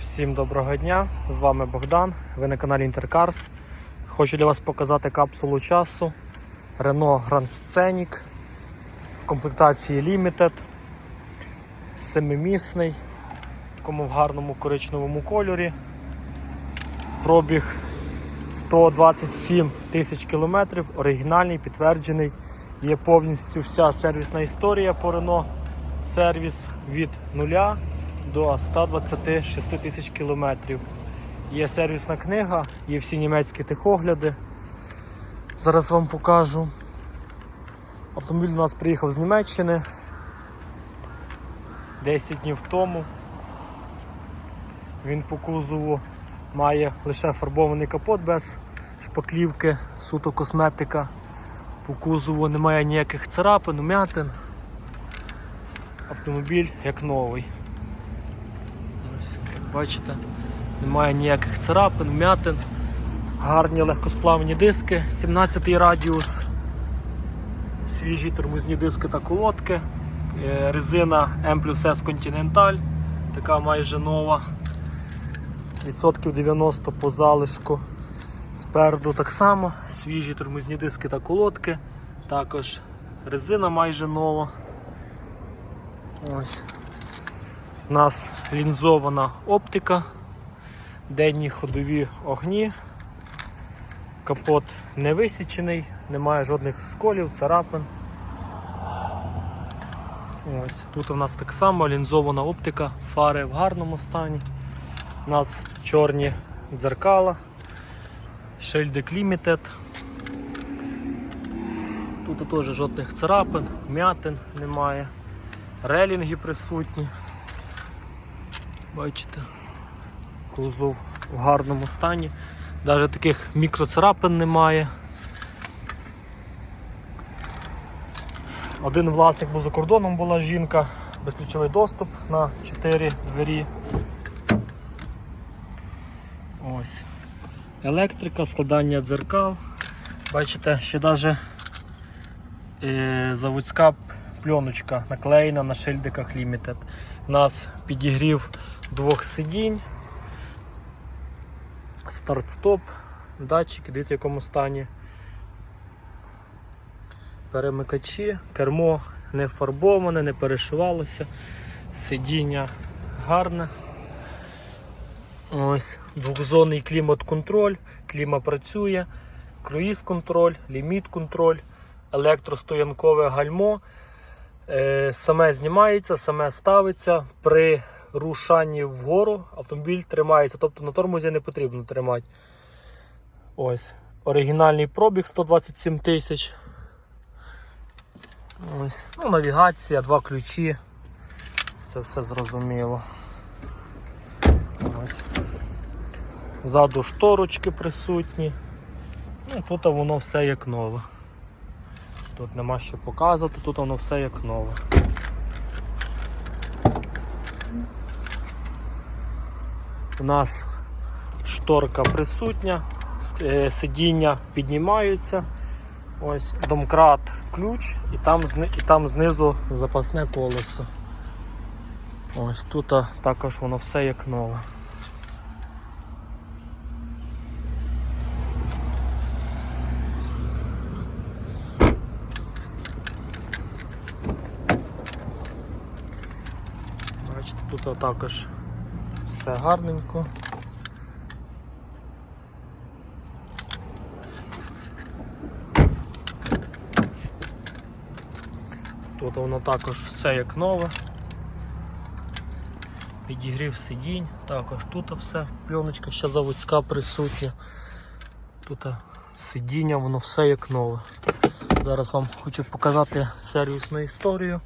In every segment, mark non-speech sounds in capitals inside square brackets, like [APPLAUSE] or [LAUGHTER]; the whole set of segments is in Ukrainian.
Всім доброго дня! З вами Богдан. Ви на каналі Intercars. Хочу для вас показати капсулу часу Renault Grand Scenic в комплектації Limited. Семимісний, в такому гарному коричневому кольорі. Пробіг 127 тисяч кілометрів, оригінальний, підтверджений. Є повністю вся сервісна історія по Renault. Сервіс від нуля до 126 тисяч кілометрів. Є сервісна книга, є всі німецькі техогляди. Зараз вам покажу. Автомобіль у нас приїхав з Німеччини 10 днів тому. Він по кузову має лише фарбований капот без шпаклівки, суто косметика. По кузову немає ніяких царапин, умятин. Автомобіль як новий. Бачите, немає ніяких царапин, вмятин, гарні легкосплавні диски, 17 радіус, свіжі тормозні диски та колодки, е, резина M S Continental, така майже нова, відсотків 90 по залишку. Спереду так само, свіжі тормозні диски та колодки, також резина майже нова. Ось. У нас лінзована оптика, денні ходові огні, капот не висічений, немає жодних сколів, царапин. Ось Тут у нас так само лінзована оптика, фари в гарному стані. У нас чорні дзеркала, шильдик Limited. Тут теж жодних царапин, м'ятин немає, релінги присутні. Бачите, кузов в гарному стані. Навіть таких мікроцарапин немає. Один власник був за кордоном, була жінка, безключовий доступ на 4 двері. Ось. Електрика, складання дзеркал. Бачите, ще навіть е, заводська пленочка наклеєна на шильдиках Limited. У нас підігрів двох сидінь, старт-стоп, датчики, дивіться в якому стані. Перемикачі, кермо не фарбоване, не перешивалося, сидіння гарне. Ось, двохзонний клімат-контроль, кліма працює, круїз-контроль, ліміт-контроль, електростоянкове гальмо. Е, Саме знімається, саме ставиться. При рушанні вгору автомобіль тримається, тобто на тормозі не потрібно тримати. Ось. Оригінальний пробіг 127 тисяч. Ось. Ну, навігація, два ключі. Це все зрозуміло. Ось. Ззаду шторочки присутні. Ну, Тут воно все як нове. Тут нема що показувати, тут воно все як нове. У нас шторка присутня, е, сидіння піднімаються. Ось домкрат ключ і там, і там знизу запасне колесо. Ось тут також воно все як нове. Бачите, тут також все гарненько. Тут воно також все як нове. Підігрів сидінь, також тут все, пленочка ще заводська присутня. Тут сидіння, воно все як нове. Зараз вам хочу показати сервісну історію.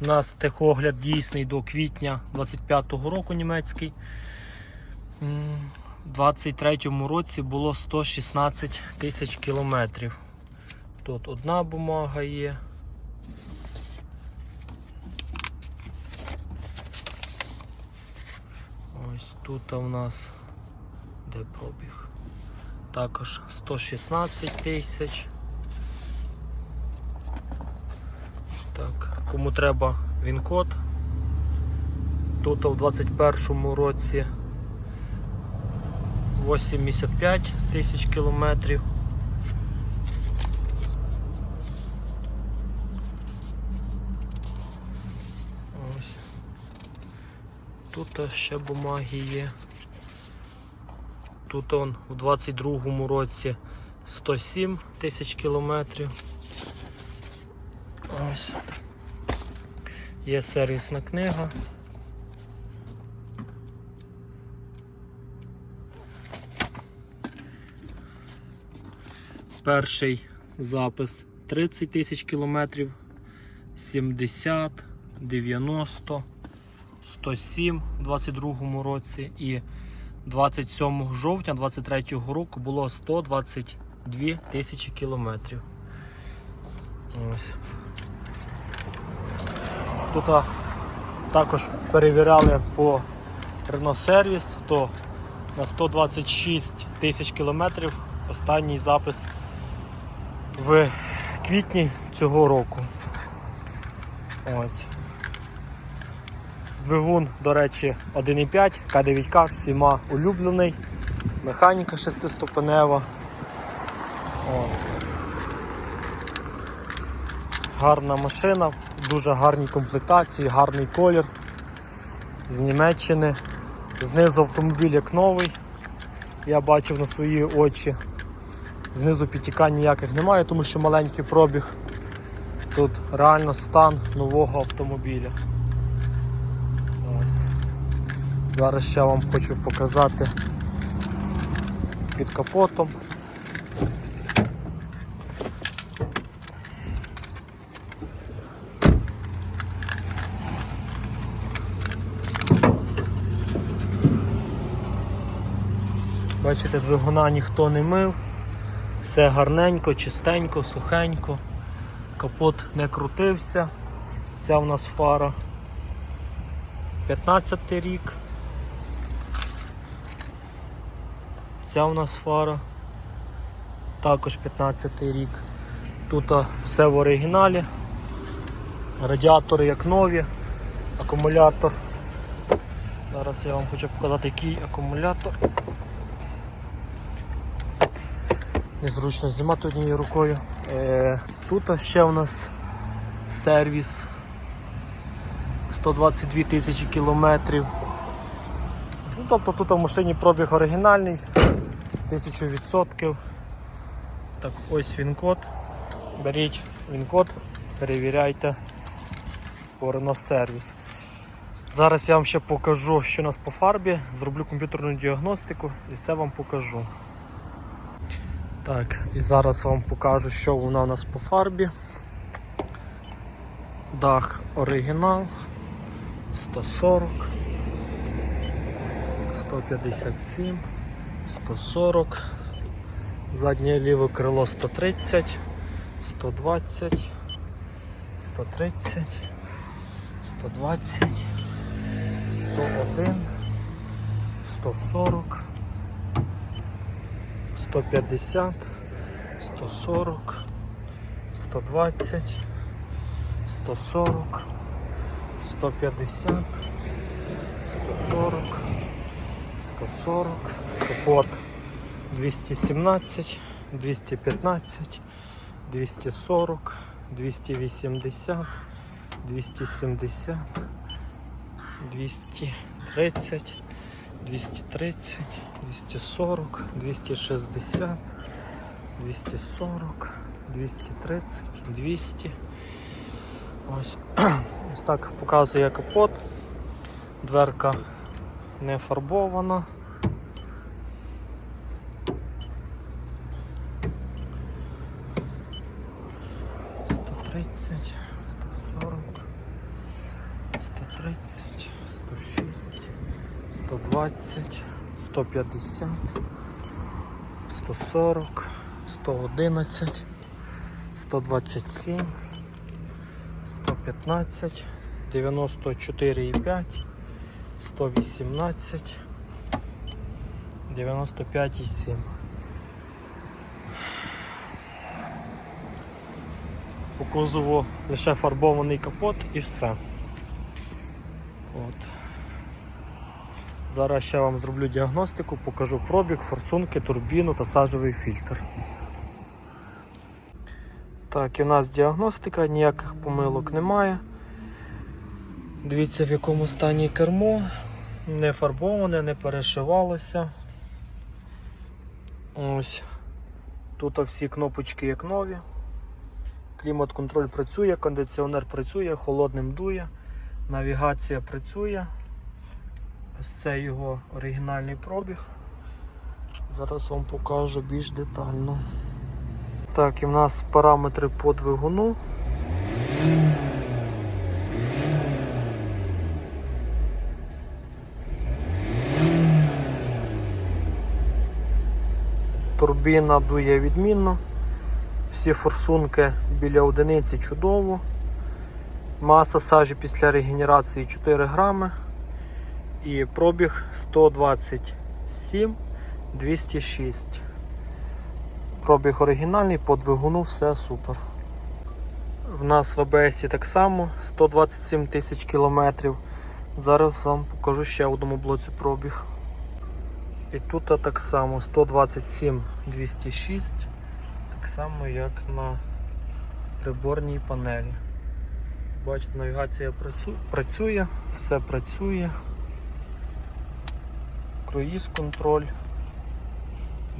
У нас техогляд дійсний до квітня 25-го року німецький. У 23-му році було 116 тисяч кілометрів. Тут одна бумага є. Ось тут у нас де пробіг. Також 116 тисяч. Так, кому треба він-код. Тут в 21-му році 85 тисяч кілометрів. Ось. Тут ще бумаги є. Тут он в 22-му році 107 тисяч кілометрів. Ось. Є сервісна книга. Перший запис 30 тисяч кілометрів, 70, 90, 107 у 22 році і 27 жовтня 23 року було 122 тисячі кілометрів. Ось. Тут також перевіряли по Renault сервіс, то на 126 тисяч кілометрів останній запис в квітні цього року. Ось. Двигун, до речі, 1,5, К9К, всіма улюблений, механіка шестиступенева. Гарна машина, дуже гарній комплектації, гарний колір з Німеччини. Знизу автомобіль як новий, я бачив на свої очі. Знизу підтікань ніяких немає, тому що маленький пробіг. Тут реально стан нового автомобіля. Ось. Зараз ще вам хочу показати під капотом. Бачите, двигуна ніхто не мив, все гарненько, чистенько, сухенько, капот не крутився. Ця в нас фара 15 рік. Ця у нас фара. Також 15 рік. Тут все в оригіналі. Радіатори як нові, акумулятор. Зараз я вам хочу показати, який акумулятор. Незручно знімати однією рукою. Е, тут ще у нас сервіс 122 тисячі кілометрів. Ну, тобто тут в машині пробіг оригінальний, 1000%. Так, ось він код. Беріть він код, перевіряйте по Renault сервіс. Зараз я вам ще покажу, що у нас по фарбі, зроблю комп'ютерну діагностику і все вам покажу. Так, і зараз вам покажу, що вона у нас по фарбі. Дах оригінал. 140, 157, 140, заднє ліве крило 130, 120, 130, 120, 101, 140. 150, 140, 120, 140, 150, 140, 140, капот 217, 215, 240, 280, 270, 230, 230, 240, 260, 240, 230, 200. Ось [CLEARS THROAT] ось так показує капот. Дверка не фарбована. Сто тридцять, сто сорок, сто тридцять, сто шість. 120, 150, 140, 111, 127, 115, 94,5, 118, 95,7. По кузову лише фарбований капот і все. От. Зараз ще вам зроблю діагностику, покажу пробіг, форсунки, турбіну та сажевий фільтр. Так, і у нас діагностика, ніяких помилок немає. Дивіться, в якому стані кермо, не фарбоване, не перешивалося. Ось. Тут всі кнопочки як нові. Клімат-контроль працює, кондиціонер працює, холодним дує, навігація працює. Ось це його оригінальний пробіг. Зараз вам покажу більш детально. Так, і в нас параметри по двигуну. Турбіна дує відмінно. Всі форсунки біля одиниці чудово. Маса сажі після регенерації 4 грами. І пробіг 127 206. Пробіг оригінальний, по двигуну все супер. В нас в АБС так само 127 тисяч кілометрів. Зараз вам покажу ще в одному блоці пробіг. І тут так само 127 206, так само як на приборній панелі. Бачите, навігація працює, все працює. Круїз контроль,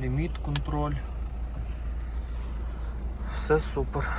ліміт контроль. Все супер.